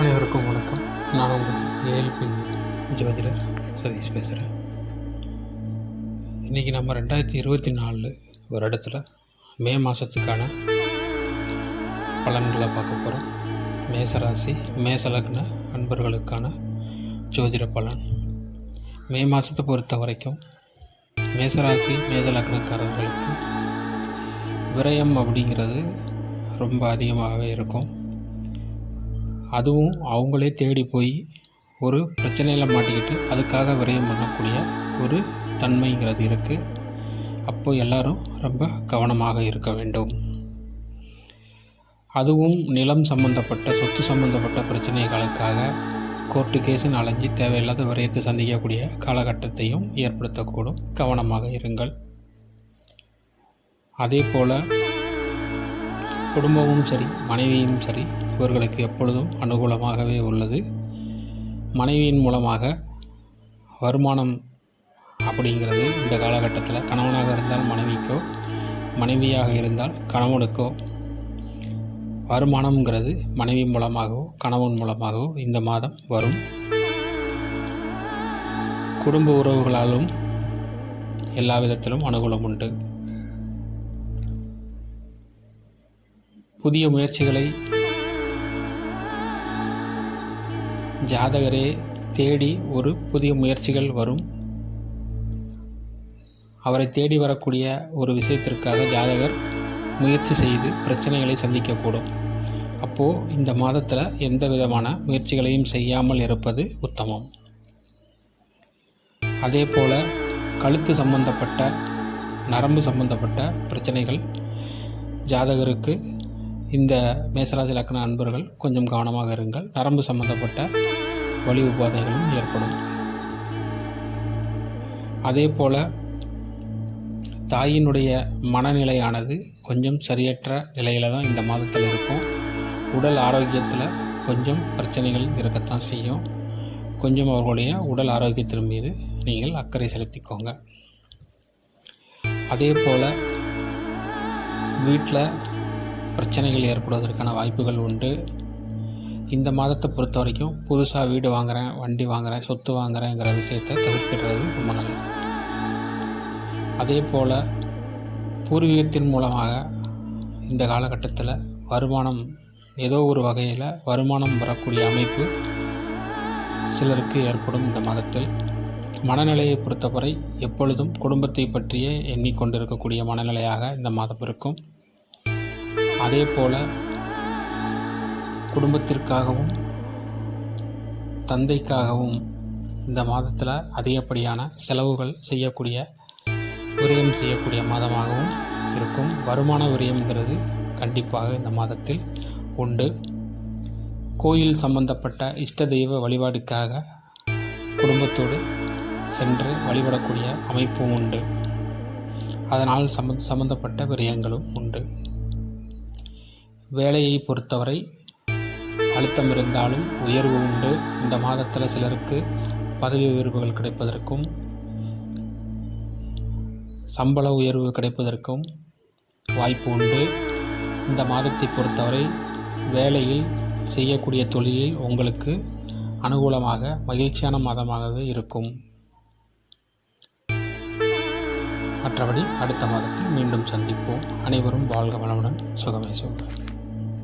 அனைவருக்கும் வணக்கம். நான் உங்கள் ஏஎல்பி ஜோதிடர் சதீஷ் பேசுகிறேன் இன்றைக்கி நம்ம ரெண்டாயிரத்தி இருபத்தி நாலு வருடத்தில் மே மாதத்துக்கான பலன்களை பார்க்க போகிறோம் மேசராசி மேசலக்ன அன்பர்களுக்கான ஜோதிட பலன். மே மாதத்தை பொறுத்த வரைக்கும் மேசராசி மேசலக்னக்காரர்களுக்கு விரயம் அப்படிங்கிறது ரொம்ப அதிகமாகவே இருக்கும். அதுவும் அவங்களே தேடி போய் ஒரு பிரச்சனையில் மாட்டிக்கிட்டு அதுக்காக விரயம் பண்ணக்கூடிய ஒரு தன்மைங்கிறது இருக்குது அப்போ எல்லாரும் ரொம்ப கவனமாக இருக்க வேண்டும். அதுவும் நிலம் சம்பந்தப்பட்ட சொத்து சம்பந்தப்பட்ட பிரச்சனைகளுக்காக கோர்ட்டு கேஸுன்னு அலைஞ்சி தேவையில்லாத விரயத்தை சந்திக்கக்கூடிய காலகட்டத்தையும் ஏற்படுத்தக்கூடும். கவனமாக இருங்கள். அதே போல் குடும்பமும் சரி மனைவியும் சரி இவர்களுக்கு எப்பொழுதும் அனுகூலமாகவே உள்ளது. மனைவியின் மூலமாக வருமானம் அப்படிங்கிறது இந்த காலகட்டத்தில் கணவனாக இருந்தால் மனைவிக்கோ மனைவியாக இருந்தால் கணவனுக்கோ வருமானம்ங்கிறது மனைவி மூலமாகவோ கணவன் மூலமாகவோ இந்த மாதம் வரும். குடும்ப உறவுகளாலும் எல்லா விதத்திலும் அனுகூலம் உண்டு. புதிய முயற்சிகளை ஜாதகரே தேடி ஒரு புதிய முயற்சிகள் வரும். அவரை தேடி வரக்கூடிய ஒரு விஷயத்திற்காக ஜாதகர் முயற்சி செய்து பிரச்சனைகளை சந்திக்கக்கூடும். அப்போது இந்த மாதத்தில் எந்த விதமான முயற்சிகளையும் செய்யாமல் இருப்பது உத்தமம். அதே போல் கழுத்து சம்பந்தப்பட்ட நரம்பு சம்பந்தப்பட்ட பிரச்சனைகள் ஜாதகருக்கு இந்த மேசராசி லக்கண அன்பர்கள் கொஞ்சம் கவனமாக இருங்கள். நரம்பு சம்பந்தப்பட்ட வலி உபாதைகளும் ஏற்படும். அதே போல் தாயினுடைய மனநிலையானது கொஞ்சம் சரியற்ற நிலையில் தான் இந்த மாதத்தில் இருக்கும். உடல் ஆரோக்கியத்தில் கொஞ்சம் பிரச்சனைகள் இருக்கத்தான் செய்யும். கொஞ்சம் அவர்களுடைய உடல் ஆரோக்கியத்தின் மீது நீங்கள் அக்கறை செலுத்திக்கோங்க. அதே போல் வீட்டில் பிரச்சனைகள் ஏற்படுவதற்கான வாய்ப்புகள் உண்டு. இந்த மாதத்தை பொறுத்த வரைக்கும் புதுசாக வீடு வாங்குகிறேன் வண்டி வாங்குகிறேன் சொத்து வாங்குகிறேங்கிற விஷயத்தை தவிர்த்துடுறது ரொம்ப நல்லது. அதே போல் பூர்வீகத்தின் மூலமாக இந்த காலகட்டத்தில் வருமானம் ஏதோ ஒரு வகையில் வருமானம் வரக்கூடிய அமைப்பு சிலருக்கு ஏற்படும் இந்த மாதத்தில். மனநிலையை பொறுத்தவரை எப்பொழுதும் குடும்பத்தை பற்றியே எண்ணிக்கொண்டிருக்கக்கூடிய மனநிலையாக இந்த மாதம் இருக்கும். அதே போல் குடும்பத்திற்காகவும் தந்தைக்காகவும் இந்த மாதத்தில் அதிகப்படியான செலவுகள் செய்யக்கூடிய விரயம் செய்யக்கூடிய மாதமாகவும் இருக்கும். வருமான விரயம்ங்கிறது கண்டிப்பாக இந்த மாதத்தில் உண்டு. கோயில் சம்பந்தப்பட்ட இஷ்ட தெய்வ வழிபாடுக்காக குடும்பத்தோடு சென்று வழிபடக்கூடிய அமைப்பும் உண்டு. அதனால் சம்ம சம்பந்தப்பட்ட விரயங்களும் உண்டு. வேலையை பொறுத்தவரை அழுத்தம் இருந்தாலும் உயர்வு உண்டு. இந்த மாதத்தில் சிலருக்கு பதவி உயர்வுகள் கிடைப்பதற்கும் சம்பள உயர்வு கிடைப்பதற்கும் வாய்ப்பு உண்டு. இந்த மாதத்தை பொறுத்தவரை வேலையில் செய்யக்கூடிய தொழிலில் உங்களுக்கு அனுகூலமாக மகிழ்ச்சியான மாதமாகவே இருக்கும். மற்றபடி அடுத்த மாதத்தில் மீண்டும் சந்திப்போம். அனைவரும் வாழ்க வளமுடன். சுகமே சுகம்.